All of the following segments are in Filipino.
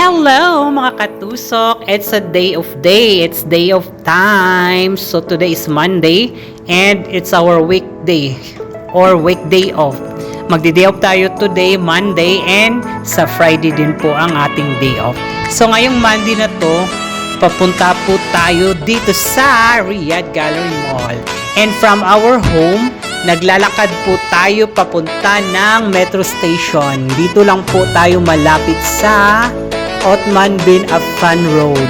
Hello mga katusok! It's a day of day. It's day of time. So today is Monday and it's our weekday or weekday off. Magdi-day off tayo today, Monday and sa Friday din po ang ating day off. So ngayong Monday na to, papunta po tayo dito sa Riyadh Gallery Mall. And from our home, naglalakad po tayo papunta ng metro station. Dito lang po tayo malapit sa Othman bin Affan Road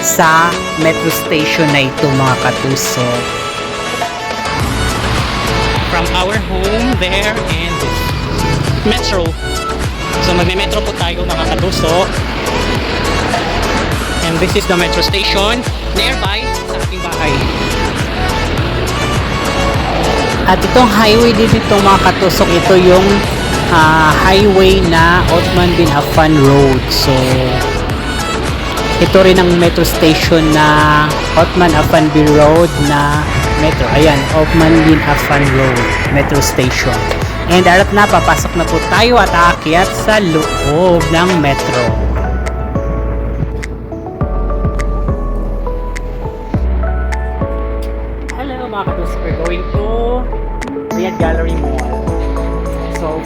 sa metro station na ito mga katuso. From our home there and metro. So magme-metro po tayo mga katuso. And this is the metro station nearby sa ating bahay. At itong highway din itong mga katusok, ito yung ah, highway na Othman bin Affan Road. So, ito rin ang metro station na Othman Affan bin Road na metro. Ayan, Othman bin Affan Road, metro station. And arat na, papasok na po tayo at aakyat sa loob ng metro. Hello mga katusok, we're going to Riyadh Gallery Mall.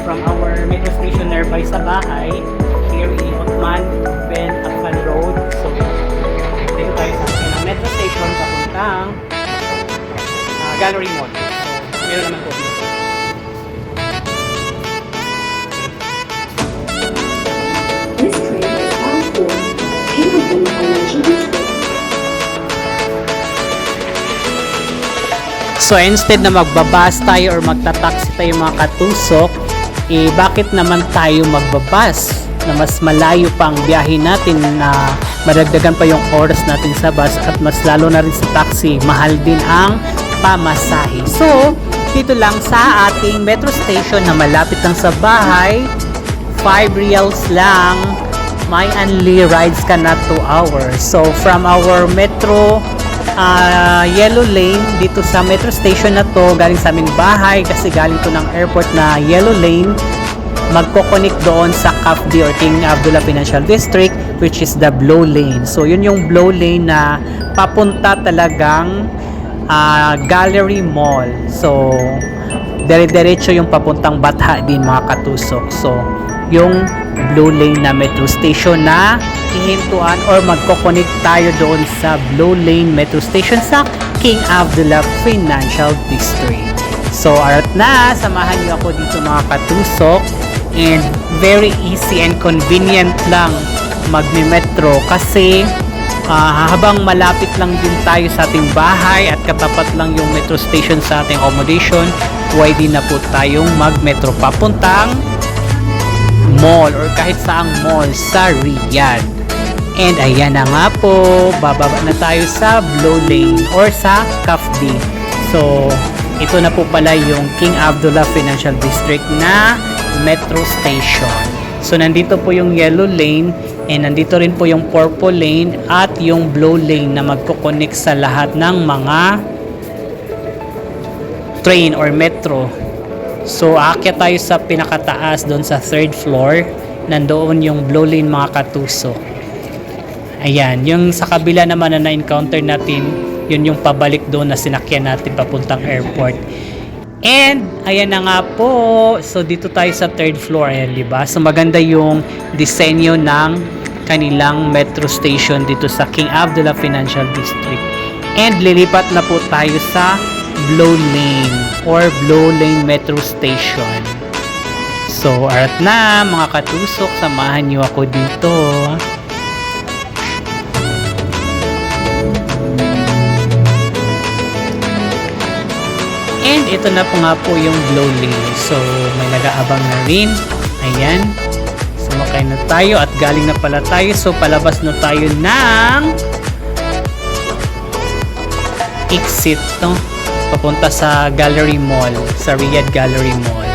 From our metro station nearby sa bahay, here in Otman, Ben Afan Road. So dito tayo sa akin ng metro station papuntang ah, Gallery Mall. So meron naman po dito. This train is bound for Peterborough Financial District. So instead na magbabas tayo or magtataksi tayo mga katusok, eh bakit naman tayo magbabas na mas malayo pa ang biyahe natin na madagdagan pa yung oras natin sa bus at mas lalo na rin sa taxi, mahal din ang pamasahe. So, dito lang sa ating metro station na malapit lang sa bahay, 5 reals lang, may only rides ka na 2 hours. So, from our metro ah, yellow lane dito sa metro station na to galing sa aming bahay kasi galing to ng airport na yellow lane magko-connect doon sa CAFD or King Abdullah Financial District which is the Blow Lane. So yun yung Blow Lane na papunta talagang ah, Gallery Mall. So dire-diretso yung papuntang Batha din mga katusok. So yung Blue Lane na metro station na hihintuan or magko-connect tayo doon sa Blue Lane metro station sa King Abdullah Financial District. So, arat na, samahan niyo ako dito mga katusok and very easy and convenient lang magme-metro kasi ah, habang malapit lang din tayo sa ating bahay at katapat lang yung metro station sa ating accommodation, pwede na po tayong mag-metro papuntang mall or kahit saang mall sa Riyadh. And ayan na nga po, bababa na tayo sa Blue Lane or sa CAFD. So, ito na po pala yung King Abdullah Financial District na metro station. So, nandito po yung yellow lane and nandito rin po yung purple lane at yung blue lane na magkoconnect sa lahat ng mga train or metro So, aakyat tayo sa pinakataas doon sa third floor. Nandoon yung blue lane mga katuso. Ayan, yung sa kabila naman na na-encounter natin, yun yung pabalik doon na sinakyan natin papuntang airport. And, ayan na nga po. So, dito tayo sa third floor. Ayan, di ba? So, maganda yung disenyo ng kanilang metro station dito sa King Abdullah Financial District. And, lilipat na po tayo sa Blue Lane or Blue Lane Metro Station. So, arat na mga katusok, samahan niyo ako dito. And ito na po nga po yung Blue Lane. So, may nag-aabang na rin. Ayan. Sumakay na tayo at galing na pala tayo. So, palabas na tayo ng exit no? papunta sa Gallery Mall, sa Riyadh Gallery Mall.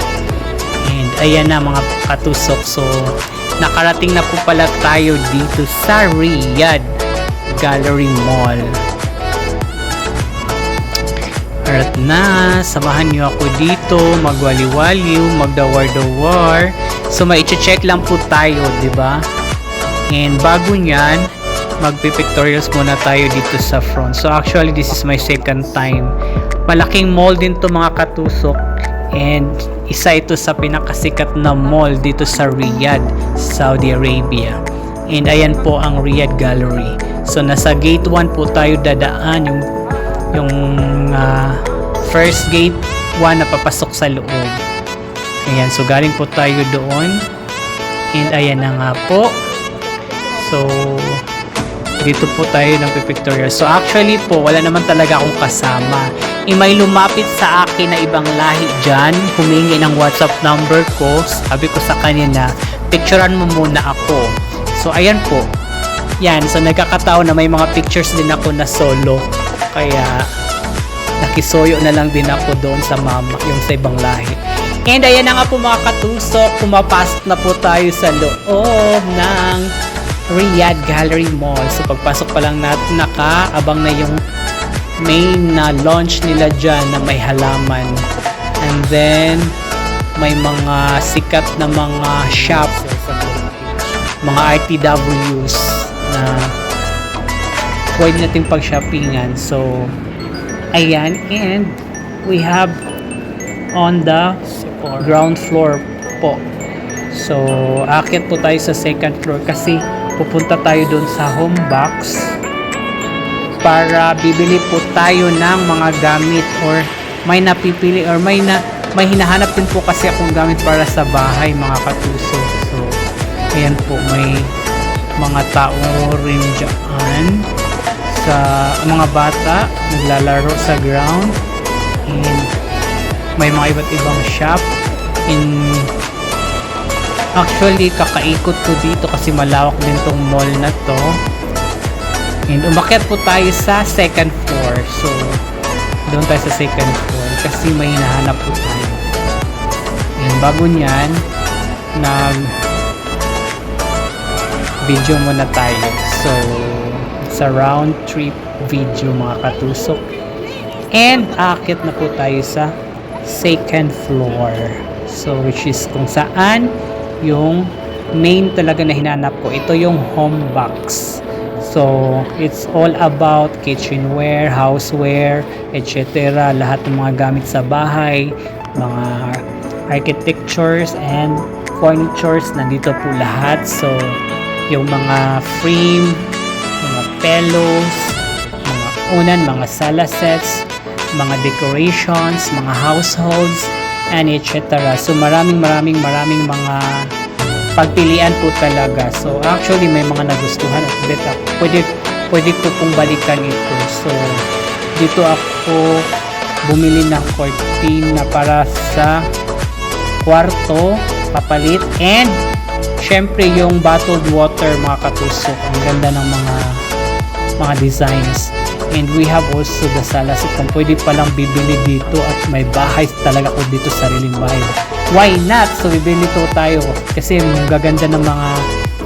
And ayan na mga katusok. So, nakarating na po pala tayo dito sa Riyadh Gallery Mall. Alright na, samahan niyo ako dito, magwaliwaliw, magdawar-dawar. So, mai-check lang po tayo, di ba? And bago nyan, magpipictorials muna tayo dito sa front. So actually, this is my second time. Malaking mall din to mga katusok. And isa ito sa pinakasikat na mall dito sa Riyadh, Saudi Arabia. And ayan po ang Riyadh Gallery. So nasa gate 1 po tayo dadaan yung yung ah, first gate 1 na papasok sa loob. Ayan, so galing po tayo doon. And ayan na nga po. So, dito po tayo ng pipictorial. So, actually po, wala naman talaga akong kasama. E may lumapit sa akin na ibang lahi dyan, humingi ng WhatsApp number ko. Sabi ko sa kanya na, picturean mo muna ako. So, ayan po. Yan, so nagkakataon na may mga pictures din ako na solo. Kaya, nakisoyo na lang din ako doon sa mama, yung sa ibang lahi. And ayan na nga po mga katusok, pumapasok na po tayo sa loob ng Riyadh Gallery Mall. So pagpasok pa lang natin, nakaabang na yung main na launch nila dyan na may halaman. And then, may mga sikat na mga shop, mga RTWs na pwede nating pag-shoppingan. So, ayan. And we have on the ground floor po. So, akit po tayo sa second floor kasi pupunta tayo doon sa home box para bibili po tayo ng mga gamit or may napipili or may na may hinahanap din po kasi akong gamit para sa bahay mga katuso. So, ayan po may mga tao rin dyan sa mga bata naglalaro sa ground. And may mga iba't ibang shop. In actually kakaikot ko dito kasi malawak din tong mall na to. And umakyat po tayo sa second floor. So doon tayo sa second floor kasi may hinahanap po tayo. And bago nyan nag video muna tayo. So sa round trip video mga katusok and akit na po tayo sa second floor. So, which is kung saan yung main talaga na hinanap ko. Ito yung home box. So, it's all about kitchenware, houseware, etc. Lahat ng mga gamit sa bahay, mga architectures and furnitures, nandito po lahat. So, yung mga frame, pillows, mga unan, mga sala sets, mga decorations, mga households, and etc. So maraming maraming maraming mga pagpilian po talaga. So actually may mga nagustuhan at beta. Pwede, pwede ko pong balikan ito. So dito ako bumili ng curtain na para sa kwarto, papalit, and syempre yung bottled water mga katusok. Ang ganda ng mga mga designs. And we have also the salasit kung pwede palang bibili dito at may bahay talaga ko dito sariling bahay. Why not? So bibili to tayo kasi gaganda ng mga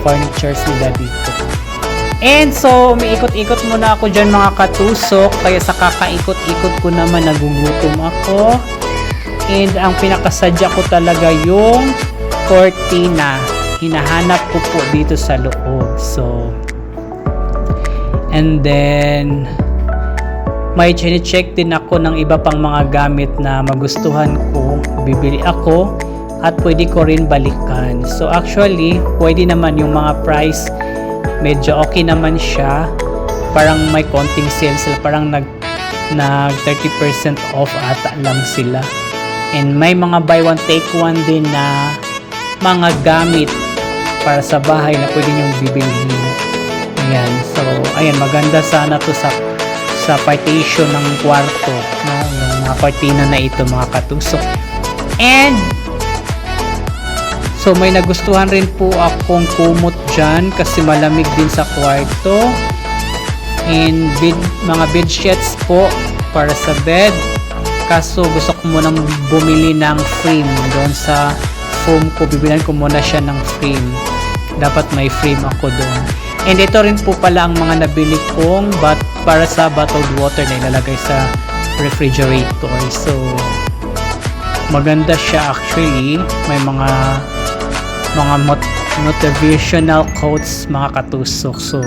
furnitures nila dito. And so, umiikot-ikot muna ako dyan mga katusok. Kaya sa kakaikot-ikot ko naman nagugutom ako. And ang pinakasadya ko talaga yung cortina. Hinahanap ko po dito sa loob. So, and then, may check din ako ng iba pang mga gamit na magustuhan ko. Bibili ako at pwede ko rin balikan. So actually, pwede naman yung mga price medyo okay naman siya. Parang may konting sales sila. Parang nag, nag 30% off ata lang sila. And may mga buy one take one din na mga gamit para sa bahay na pwede niyong bibilihin. Ayan. So, ayan, maganda sana to sa sa partition ng kwarto, no? Yung mga cortina na ito, mga katusok. And So may nagustuhan rin po akong kumot dyan kasi malamig din sa kwarto. And bed, mga bed sheets po para sa bed. Kaso gusto ko munang bumili ng frame doon sa foam ko. Bibilan ko muna siya ng frame. Dapat may frame ako doon. And ito rin po pala ang mga nabili kong but para sa bottled water na ilalagay sa refrigerator. So, maganda siya actually. May mga mga mot motivational quotes mga katusok. So,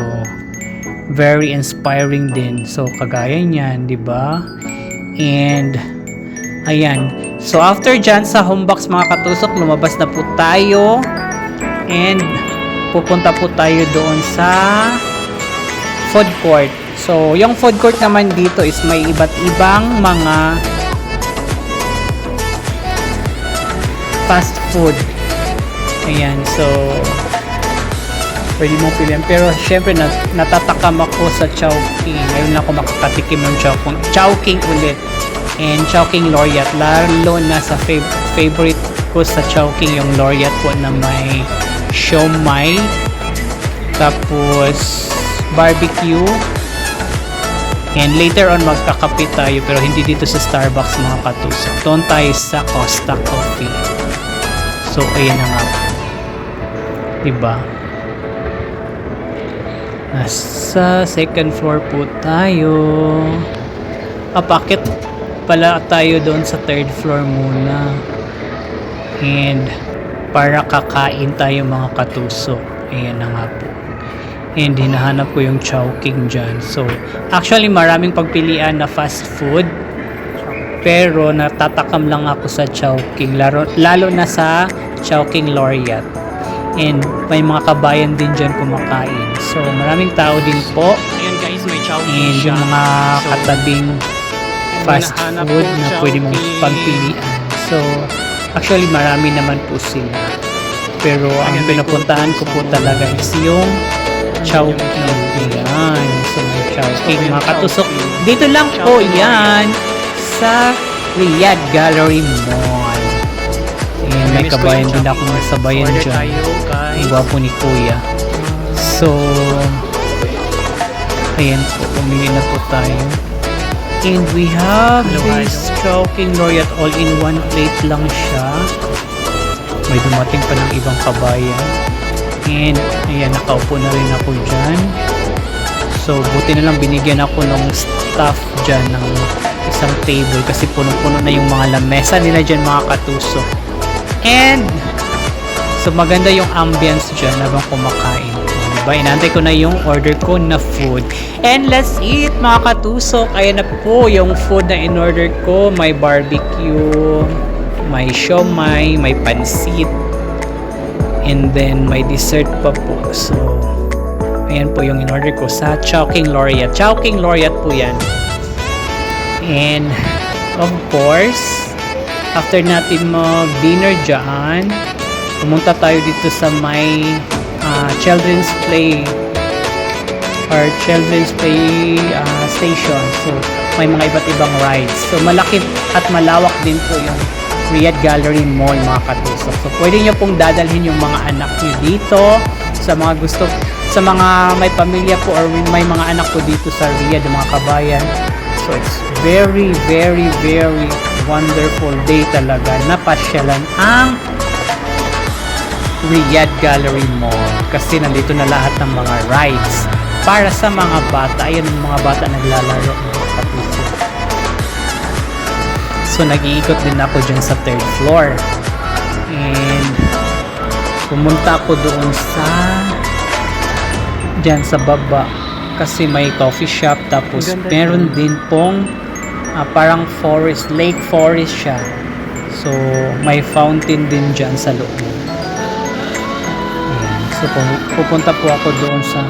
very inspiring din. So, kagaya niyan, di ba? And, ayan. So, after dyan sa home box mga katusok, lumabas na po tayo. And, pupunta po tayo doon sa food court. So, yung food court naman dito is may iba't ibang mga fast food. Ayan, so pwede mong pilihan. Pero syempre nat natatakam ako sa Chowking. Ngayon ako makakatikim ng Chowking. Chowking ulit. And Chowking Laureate. Lalo na sa fav- favorite ko sa Chowking yung Laureate po na may siomay. Tapos barbecue. And later on magkakape tayo pero hindi dito sa Starbucks mga katusok. Doon tayo sa Costa Coffee. So ayan na nga. Diba? Nasa second floor po tayo. Apakit pala tayo doon sa third floor muna. And para kakain tayo mga katusok. Ayan na nga po. And hinahanap ko yung Chowking dyan. So, actually maraming pagpilian na fast food. Pero natatakam lang ako sa Chowking. Lalo, lalo na sa Chowking Laureate. And may mga kabayan din dyan kumakain. So, maraming tao din po. Ayan guys, may chowking And yung mga katabing fast food na pwede mong pagpilian. So, actually marami naman po sila. Pero ang pinupuntahan ko po talaga is yung Chowking. Yan. So, may Chowking. Mga katusok. Dito lang po yan sa Riyadh Gallery Mall. Ayan, may kabayan din ako sabayan dyan. Ang gwapo ni Kuya. So, ayan po, pumili na po tayo. And we have this Chowking Laureate all-in-one plate lang siya. May dumating pa ng ibang kabayan. And, ayan, nakaupo na rin ako dyan. So, buti na lang binigyan ako ng staff dyan ng isang table kasi punong-puno na yung mga lamesa nila dyan mga katuso. And, So maganda yung ambience dyan habang kumakain. Diba? Inantay ko na yung order ko na food. And let's eat mga katusok. Ayan na po yung food na in-order ko. May barbecue, may siomay, may pansit. And then may dessert pa po. So, ayan po yung in-order ko sa Chowking Laureate. Chowking Laureate po yan. And, of course, after natin mag-dinner dyan, pumunta tayo dito sa may ah, children's play or children's play ah, station. So, may mga iba't ibang rides. So, malaki at malawak din po yung Riyadh Gallery Mall, mga katusok. So, pwede nyo pong dadalhin yung mga anak nyo dito sa mga gusto, sa mga may pamilya po or may mga anak po dito sa Riyadh, mga kabayan. So, it's very, very, very wonderful day talaga na pasyalan ang Riyadh Gallery Mall kasi nandito na lahat ng mga rides para sa mga bata. Ayan yung mga bata naglalaro mga kapuso. So nag-iikot din ako dyan sa third floor. And pumunta ako doon sa dyan sa baba kasi may coffee shop tapos Ang ganda meron din pong ah, parang forest, lake forest siya. So may fountain din dyan sa loob. Ayan. So, pu- pupunta po ako doon sa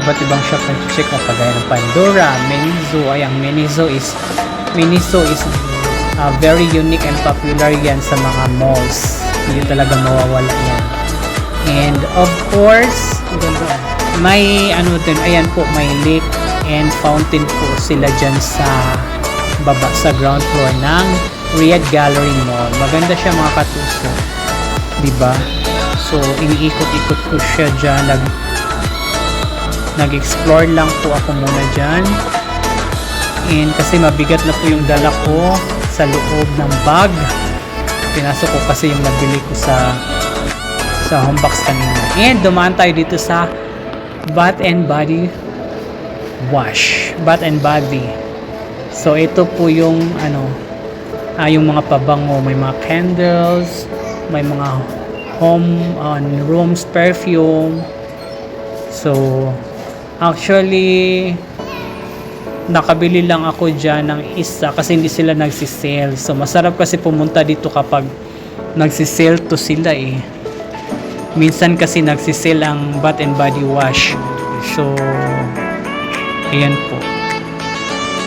iba't ibang shop na check na kagaya ng Pandora, Miniso. Ay, ang Miniso is Miniso is uh, very unique and popular yan sa mga malls. Hindi talaga mawawala yan. And of course, may ano din, ayan po, may lake and fountain po sila dyan sa baba sa ground floor ng Riyadh Gallery Mall. Maganda siya mga katuso. 'Di ba? So, iniikot-ikot ko siya dyan. Nag, nag-explore lang po ako muna dyan. And kasi mabigat na po yung dala ko sa loob ng bag. Pinasok ko kasi yung nabili ko sa sa home box kanina. And dumaan tayo dito sa Bath and Body Wash. Bath and Body. So, ito po yung ano, ah, yung mga pabango. May mga candles, may mga home on rooms perfume. So, actually, nakabili lang ako dyan ng isa kasi hindi sila nagsisale. So, masarap kasi pumunta dito kapag nagsisale to sila eh. Minsan kasi nagsisale ang Bath and Body Wash. So, ayan po.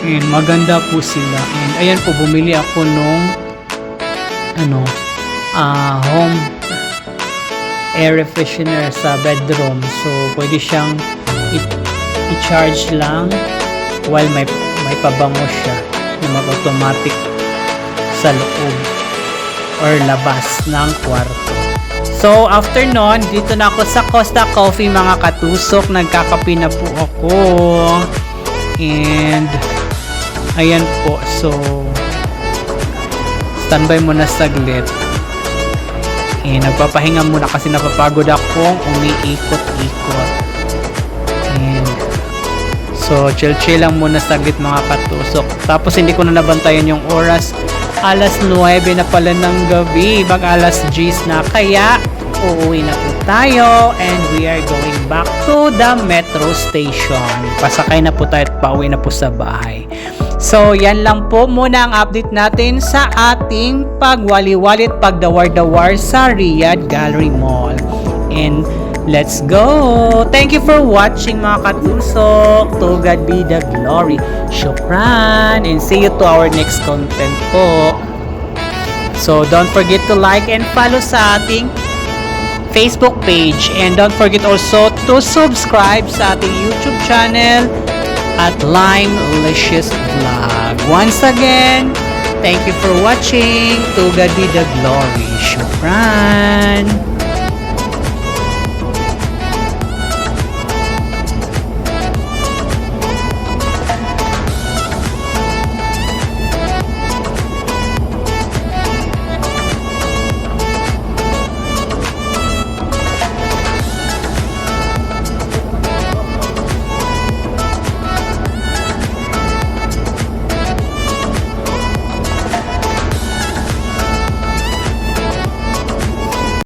And maganda po sila. And ayan po, bumili ako nung ano, ah home air freshener sa bedroom. So, pwede siyang i-charge lang while may, may pabango siya na mag-automatic sa loob or labas ng kwarto. So, after nun, dito na ako sa Costa Coffee mga katusok. Nagkakape na po ako. And, ayan po. So, standby muna saglit. Eh, nagpapahinga muna kasi napapagod akong umiikot-ikot. And, so, chill-chill lang muna saglit mga katusok. Tapos, hindi ko na nabantayan yung oras. Alas 9 na pala ng gabi. Mag alas 10 na. Kaya, uuwi na po tayo and we are going back to the metro station. Pasakay na po tayo at pauwi na po sa bahay. So, yan lang po muna ang update natin sa ating pagwali-walit pagdawar-dawar sa Riyadh Gallery Mall. And let's go! Thank you for watching mga katusok. To God be the glory. Shukran! And see you to our next content po. So, don't forget to like and follow sa ating Facebook page. And don't forget also to subscribe sa ating YouTube channel at Lime Licious Vlog. Once again, thank you for watching. To God be the glory. Shukran.